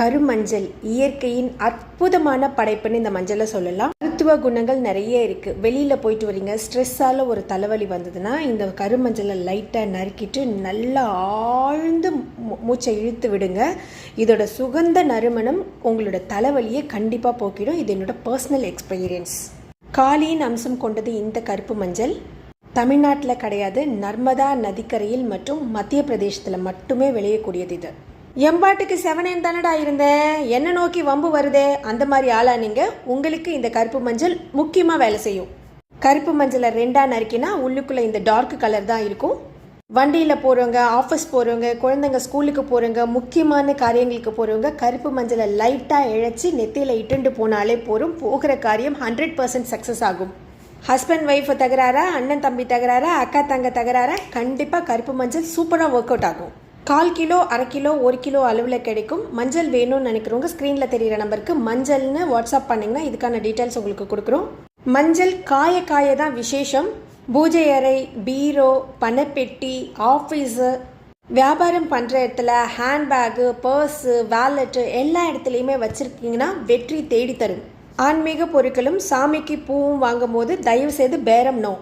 கருமஞ்சள் இயற்கையின் அற்புதமான படைப்புன்னு இந்த மஞ்சளை சொல்லலாம். மருத்துவ குணங்கள் நிறைய இருக்குது வெளியில் போயிட்டு வரீங்க. ஸ்ட்ரெஸ்ஸால் ஒரு தலைவலி வந்ததுன்னா இந்த கருமஞ்சளை லைட்டாக நறுக்கிட்டு நல்லா ஆழ்ந்து மூ- மூச்சை இழுத்து விடுங்க. இதோட சுகந்த நறுமணம் உங்களோட தலைவலியை கண்டிப்பாக போக்கிடும். இது என்னோட பர்சனல் எக்ஸ்பீரியன்ஸ் காலியின் அம்சம் கொண்டது இந்த கருப்பு மஞ்சள். தமிழ்நாட்டில் கிடையாது. நர்மதா நதிக்கரையில் மற்றும் மத்திய பிரதேசத்தில் மட்டுமே விளையக்கூடியது இது. எம்பாட்டுக்கு செவனேன் தானடா இருந்தேன் என்ன நோக்கி வம்பு வருதே? அந்த மாதிரி ஆளா நீங்க. உங்களுக்கு இந்த கருப்பு மஞ்சள் முக்கியமாக வேலை செய்யும். கருப்பு மஞ்சளை ரெண்டா நறுக்கினா உள்ளுக்குள்ள இந்த டார்க் கலர் தான் இருக்கும். வண்டியில் போகிறவங்க ஆஃபீஸ் போகிறவங்க குழந்தைங்க ஸ்கூலுக்கு போகிறவங்க முக்கியமான காரியங்களுக்கு போகிறவங்க கருப்பு மஞ்சளை லைட்டாக இழைச்சி நெத்தியில் இட்டுண்டு போனாலே போதும். போகிற காரியம் ஹண்ட்ரட் பர்சன்ட் சக்ஸஸ் ஆகும். ஹஸ்பண்ட் ஒய்ஃப் தகராறா? அண்ணன் தம்பி தகராறா? அக்கா தங்க தகராறா? கண்டிப்பாக கருப்பு மஞ்சள் சூப்பராக ஒர்க் அவுட் ஆகும். கால் கிலோ அரை கிலோ ஒரு கிலோ அளவில் கிடைக்கும். மஞ்சள் வேணும்னு நினைக்கிறவங்க ஸ்க்ரீனில் தெரியிற நம்பருக்கு மஞ்சள்னு வாட்ஸ்அப் பண்ணிங்கன்னா இதுக்கான டீட்டெயில்ஸ் உங்களுக்கு கொடுக்குறோம். மஞ்சள் காய காய தான் விசேஷம். பூஜை அறை பீரோ பணப்பெட்டி ஆஃபீஸு வியாபாரம் பண்ணுற இடத்துல ஹேண்ட்பேகு பர்ஸு வேலெட்டு எல்லா இடத்துலையுமே வச்சுருக்கீங்கன்னா வெற்றி தேடி தரும் ஆன்மீக பொருட்களும் சாமிக்கு பூவும் வாங்கும் போது தயவு செய்து பேரம் நோ.